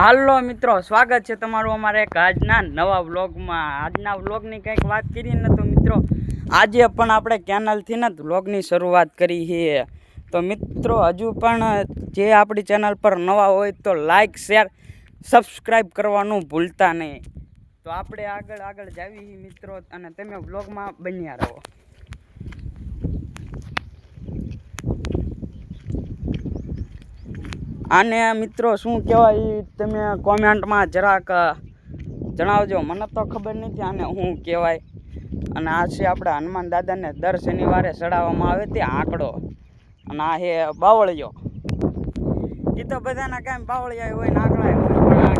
હાલો મિત્રો, સ્વાગત છે તમારું અમારે એક આજના નવા વ્લોગમાં. આજના વ્લોગની કંઈક વાત કરીએ ને તો મિત્રો, આજે પણ આપણે કેનલથી ને વ્લોગની શરૂઆત કરી છે. તો મિત્રો, હજુ પણ જે આપણી ચેનલ પર નવા હોય તો લાઇક શેર સબસ્ક્રાઈબ કરવાનું ભૂલતા નહીં. તો આપણે આગળ આગળ જાવી મિત્રો, અને તમે વ્લોગમાં બન્યા રહો. આને મિત્રો શું કહેવાય તમે કોમેન્ટમાં જરાક જણાવજો. મને તો ખબર નથી આને શું કહેવાય. અને આ છે આપણે હનુમાન દાદાને દર શનિવારે ચડાવવામાં આવે તે આંકડો. અને આ છે બાવળિયો. એ તો બધાના કાંઈ બાવળિયા હોય ને આંકડા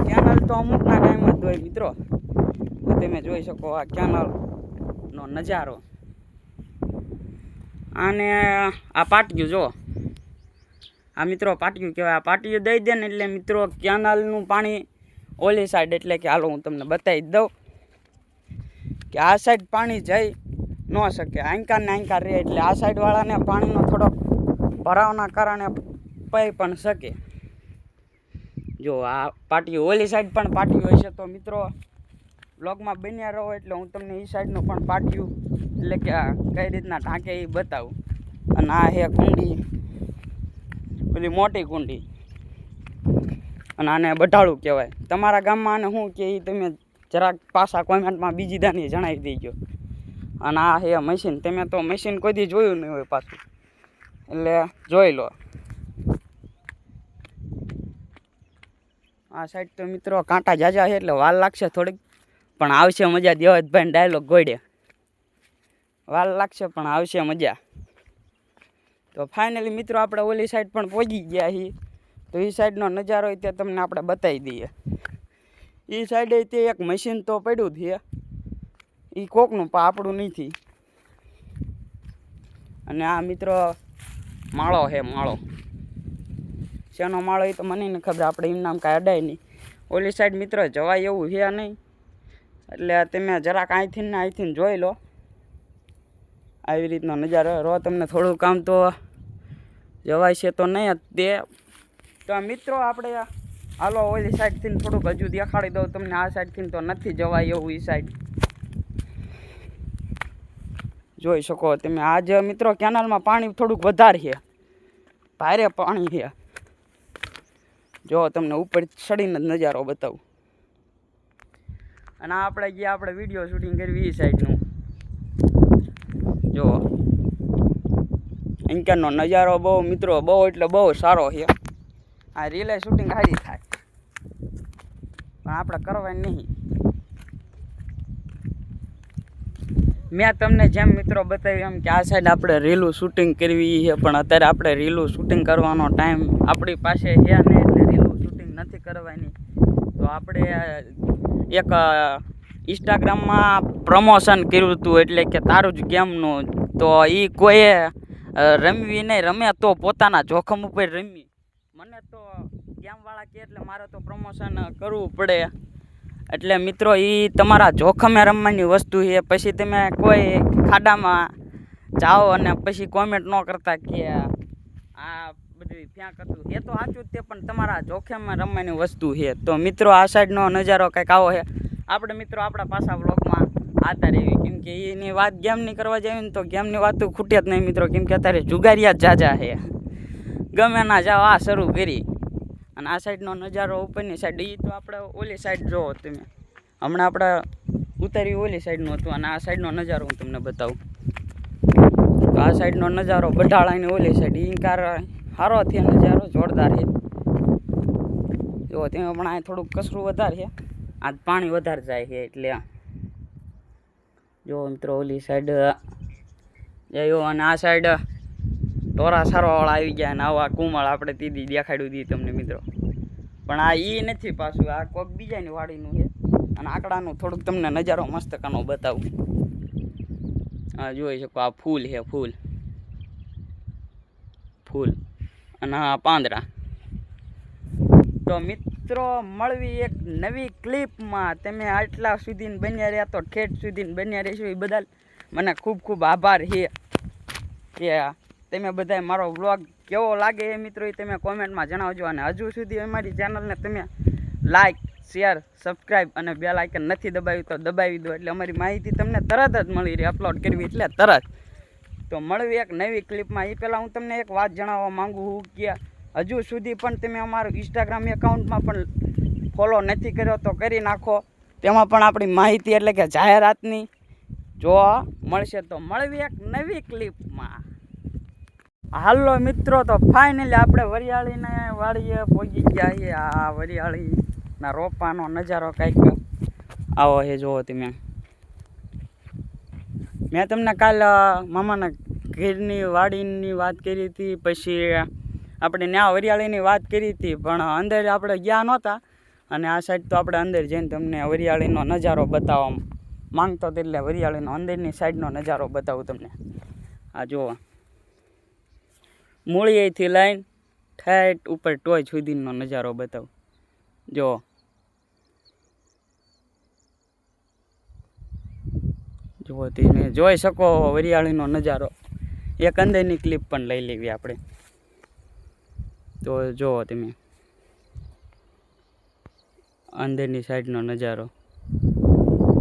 પણ આ કેનલ તો અમુકના કાંઈ જ હોય મિત્રો. તમે જોઈ શકો આ કેનલનો નજારો. આને આ પાટિયું જો. આ મિત્રો પાટિયું કહેવાય. આ પાટિયું દઈ દે ને એટલે મિત્રો કેનાલનું પાણી? ઓલી સાઈડ એટલે કે હાલો હું તમને બતાવી દઉં કે આ સાઈડ પાણી જઈ ન શકે. આંકાર ને આંકાર રહે એટલે આ સાઈડવાળાને પાણીનો થોડોક ભરાવના કારણે પઈ પણ શકે. જો આ પાટિયું ઓલી સાઈડ પણ પાટિયું હોય છે તો મિત્રો બ્લોગમાં બન્યા રહો એટલે હું તમને એ સાઈડનું પણ પાટિયું એટલે કે કઈ રીતના ટાંકે એ બતાવું. અને આ હે કુંડી. પેલી મોટી કુંડી. અને આને બઢાળું કહેવાય. તમારા ગામમાં આને શું કે એ તમે જરાક પાછા કોમેન્ટમાં બીજી દાની જણાવી દેજો. અને આ હે મશીન. તમે તો મશીન કોઈ દી જોયું નહીં હોય પાછું. એટલે જોઈ લો. આ સાઈડ તો મિત્રો કાંટા જાજા છે એટલે વાલ લાગશે થોડીક. પણ આવશે મજા. દેવતભાઈ ડાયલોગ ગોડે વાલ લાગશે પણ આવશે મજા. તો ફાઇનલી મિત્રો આપણે ઓલી સાઈડ પણ પહોંચી ગયા છીએ. તો એ સાઈડનો નજારો તે તમને આપણે બતાવી દઈએ. એ સાઈડે તે એક મશીન તો પડ્યું છે. એ કોકનું પણ આપણું નથી. અને આ મિત્રો માળો છે માળો. શેનો માળો એ તો મને નહીં ખબર, આપણે એમ નામ કાંઈ અડાય નહીં. ઓલી સાઈડ મિત્રો જવાય એવું છે નહીં. એટલે તમે જરાક અહીંથી ને અહીંથી જોઈ લો. આવી રીતનો નજારો. રો તમને થોડું કામ તો જવાય છે તો નહીં તે. તો મિત્રો, આપણે હાલો ઓલી સાઈડથી થોડુંક હજુ દેખાડી દઉં. તમને આ સાઈડથી તો નથી જવાય એવું એ સાઈડ. જોઈ શકો તમે. આજે મિત્રો કેનાલમાં પાણી થોડુંક વધારે છે. ભારે પાણી છે. જો તમને ઉપર ચડીને નજારો બતાવું. અને આપણે જે આપણે વીડિયો શૂટિંગ કરવી એ સાઈડનું. જો. અહીંકાનો નજારો બહુ, મિત્રો, બહુ એટલે બહુ સારો છે. આ રીલે શૂટિંગ હાજી થાય. પણ આપણે કરવાની નહીં. મેં તમને જેમ મિત્રો બતાવ્યું એમ કે આ સાઈડ આપણે રીલું શૂટિંગ કરવી છે, પણ અત્યારે આપણે રીલું શૂટિંગ કરવાનો ટાઈમ આપણી પાસે છે નહીં એટલે રીલું શૂટિંગ નથી કરવાની. તો આપણે એક ઇન્સ્ટાગ્રામમાં પ્રમોશન કર્યું હતું એટલે કે તારું જ ગેમનું. તો એ કોઈએ રમવી નહીં રમે તો પોતાના જોખમ ઉપર રમી. મને તો ગેમવાળા કે એટલે મારે તો પ્રમોશન કરવું પડે. એટલે મિત્રો એ તમારા જોખમે રમવાની વસ્તુ છે. પછી તમે કોઈ ખાડામાં જાઓ અને પછી કોમેન્ટ ન કરતા કે આ બધું ત્યાં કરતું એ તો સાચું જ તે પણ તમારા જોખમમાં રમવાની વસ્તુ છે. તો મિત્રો, આ સાઈડનો નજારો કંઈક આવો છે. આપણે મિત્રો આપણા પાછા બ્લોગમાં આતા રહેવી કેમ કે એની વાત ગેમની કરવા જઈએ ને તો ગેમની વાત તો ખૂટે જ નહીં મિત્રો. કેમ કે અત્યારે જુગારિયા જાજા છે. ગમે ના જાઓ, આ શરૂ કરી. અને આ સાઈડનો નજારો ઉપરની સાઈડ એ તો આપણે ઓલી સાઈડ જોવો તમે. હમણાં આપણે ઉતારી ઓલી સાઈડનું હતું અને આ સાઈડનો નજારો હું તમને બતાવું. તો આ સાઈડનો નજારો બઢાળાની ઓલી સાઈડ એ કાર સારો થયો નજારો જોરદાર છે. જો પણ આ થોડુંક કસરું વધારે છે. આ પાણી વધારે જાય છે એટલે જો મિત્રો, ઓલી સાઈડ જયો અને આ સાઈડ ટોરા સારોવાળા આવી ગયા અને આવા કુમળ આપણે તીધી દેખાડ્યું હતી તમને મિત્રો. પણ આ ઈ નથી પાછું, આ કોક બીજાની વાડીનું છે. અને આકડાનું થોડુંક તમને નજારો મસ્તકાનો બતાવું. આ જોઈ શકો, આ ફૂલ છે, ફૂલ. ફૂલ. અને આ પાંદડા. તો મિત્રો મળવી એક નવી ક્લિપમાં તમે આટલા સુધી બન્યા રહ્યા તો ઠેઠ સુધી બન્યા રહેશો એ બદલ મને ખૂબ ખૂબ આભાર છે કે તમે બધાય મારો વ્લોગ કેવો લાગે એ મિત્રો એ તમે કોમેન્ટમાં જણાવજો અને હજુ સુધી અમારી ચેનલને તમે લાઇક શેર સબસ્ક્રાઈબ અને બે લાઇકન નથી દબાવ્યું તો દબાવી દો એટલે અમારી માહિતી તમને તરત જ મળી રહી અપલોડ કરવી એટલે તરત. તો મળવી એક નવી ક્લિપમાં એ પહેલાં હું તમને એક વાત જણાવવા માંગુ છું કે હજુ સુધી પણ તમે અમારું ઇન્સ્ટાગ્રામ એકાઉન્ટમાં પણ ફોલો નથી કર્યો તો કરી નાખો. તેમાં પણ આપણી માહિતી એટલે કે જાહેરાતની જોવા મળશે તો મળવી એક નવી ક્લિપમાં હાલો મિત્રો, તો ફાઇનલી આપણે વરિયાળીને વાડીએ પહોંચી ગયા છીએ. આ વરિયાળીના રોપાનો નજારો કંઈક આવો એ જુઓ તમે. મેં તમને કાલ મામાના ઘેરની વાડીની વાત કરી હતી, પછી આપણે ત્યાં વરિયાળીની વાત કરી હતી, પણ અંદર આપણે ગયા નહોતા. અને આ સાઈડ તો આપણે અંદર જઈને તમને વરિયાળીનો નજારો બતાવવા માંગતો હતો, એટલે વરિયાળીનો અંદરની સાઈડનો નજારો બતાવું તમને. આ જુઓ. મૂળિયેથી લઈને ઠેઠ ઉપર ટોય સુધીનો નજારો બતાવું. જુઓ. જુઓ, તમે જોઈ શકો વરિયાળીનો નજારો. એક અંદરની ક્લિપ પણ લઈ લેવી આપણે. તો જુઓ તમે. અંદરની સાઈડનો નજારો.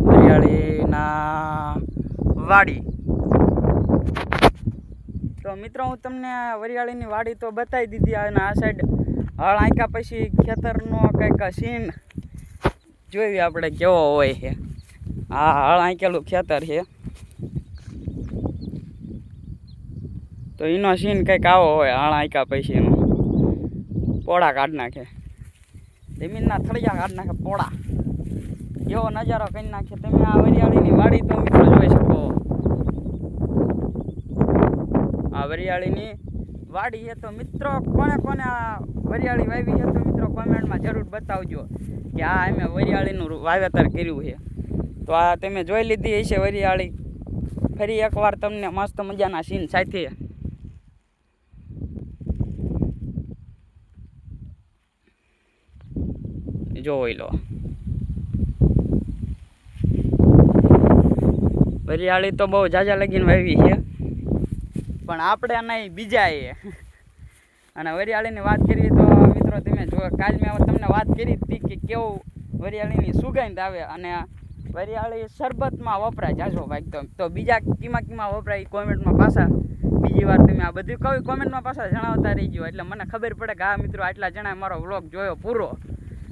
વરિયાળીના વાડી. તો મિત્રો, હું તમને વરિયાળીની વાડી તો બતાવી દીધી અને આ સાઈડ હળ આંક્યા પછી ખેતરનો કંઈક સીન જોઈ આપણે કેવો હોય છે. આ હળ આંકેલું ખેતર છે. તો એનો સીન કંઈક આવો હોય હળ આંક્યા પછી એનો પોળા કાઢ નાખે. જમીનના થળિયા કાઢ નાખે પોળા. એવો નજારો કરી નાખે. તમે આ વરિયાળીની વાડી તો મિત્રો જોઈ શકો. આ વરિયાળીની વાડી છે તો મિત્રો કોને કોને આ વરિયાળી વાવી છે તો મિત્રો કોમેન્ટમાં જરૂર બતાવજો કે આ અમે વરિયાળીનું વાવેતર કર્યું છે. તો આ તમે જોઈ લીધી હશે વરિયાળી. ફરી એકવાર તમને મસ્ત મજાના સીન સાથે. જોઈ લો. વરિયાળી તો બહુ જાજા લગીને વાવી છે. પણ આપણે નહીં બીજા એ અને વરિયાળીની વાત કરીએ તો મિત્રો તમે જો કાલ મેં તમને વાત કરી હતી કે કેવું વરિયાળીની સુગંધ આવે અને વરિયાળી શરબતમાં વપરાય જાજો ભાઈ તો બીજા કીમાં કીમાં વપરાય કોમેન્ટમાં પાછા. બીજી વાર તમે આ બધું કઈ કોમેન્ટમાં પાછા જણાવતા રહી ગયો એટલે મને ખબર પડે કે આ મિત્રો આટલા જણા મારો વ્લોગ જોયો પૂરો.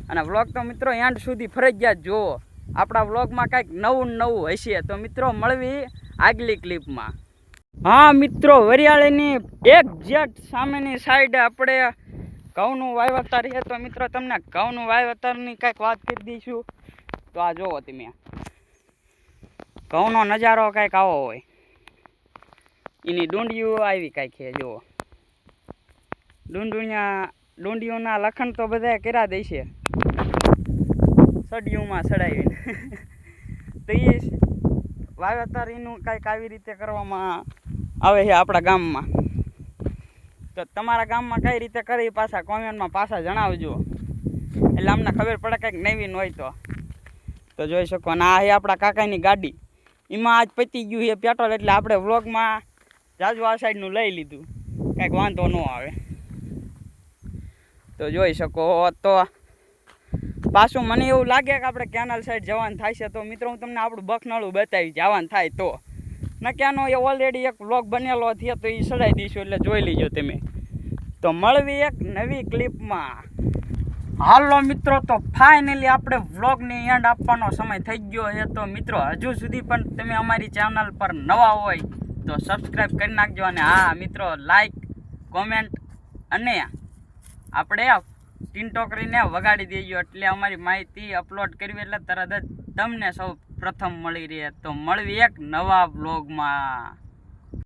અને વ્લોગ તો મિત્રો એન્ડ સુધી ફરજિયાત જુઓ. આપણા વ્લોગમાં કાંઈક નવું નવું હશે. તો મિત્રો મળવી આગલી ક્લિપમાં હા, મિત્રો, વરિયાળીની એક જેટ સામેની સાઈડ આપણે ઘઉંનું વાવેતર છે. તો મિત્રો, તમને ઘઉંનું વાવેતરની કંઈક વાત કરી દઈશું. તો આ જુઓ તમે. ઘઉંનો નજારો કંઈક આવો હોય. એની ડુંડિયું આવી કાંઈક છે, જુઓ. ડુંડુણિયા ડુંડિયુંના લખણ તો બધા કર્યા દે સડિયુંમાં સડાવીને. તો એ વાવેતર એનું કાંઈક આવી રીતે કરવામાં આવે છે આપણા ગામમાં. તો તમારા ગામમાં કઈ રીતે કરી પાછા કોમેન્ટમાં પાછા જણાવજો. એટલે અમને ખબર પડે કંઈક નવીન હોય તો. તો જોઈ શકો, અને આ છે આપણા કાકાની ગાડી. એમાં આજ પતી ગયું છે પેટ્રોલ, એટલે આપણે વ્લોગમાં જાજુ આ સાઈડનું લઈ લીધું. કાંઈક વાંધો ન આવે. તો જોઈ શકો, તો પાછું મને એવું લાગે કે આપણે કેનાલ સાઈડ જવાનું થાય છે, તો મિત્રો હું તમને આપણું બખનાળું બતાવી જવાનું થાય તો. નક્યાનો ક્યાંનો એ ઓલરેડી એક વ્લોગ બનેલો છે, તો એ ચડાવી દઈશું, એટલે જોઈ લીજો તમે. તો મળવી એક નવી ક્લિપમાં હાલો મિત્રો, તો ફાઇનલી આપણે વ્લોગની એન્ડ આપવાનો સમય થઈ ગયો છે, તો મિત્રો હજુ સુધી પણ તમે અમારી ચેનલ પર નવા હોય, તો સબસ્ક્રાઈબ કરી નાખજો, અને હા, મિત્રો લાઈક કોમેન્ટ અને આપણે ટીન્ટો કરીને વગાડી દેજો એટલે અમારી માહિતી અપલોડ કરવી એટલે તરત જ તમને સૌ પ્રથમ મળી રહે. તો મળવી એક નવા બ્લોગમાં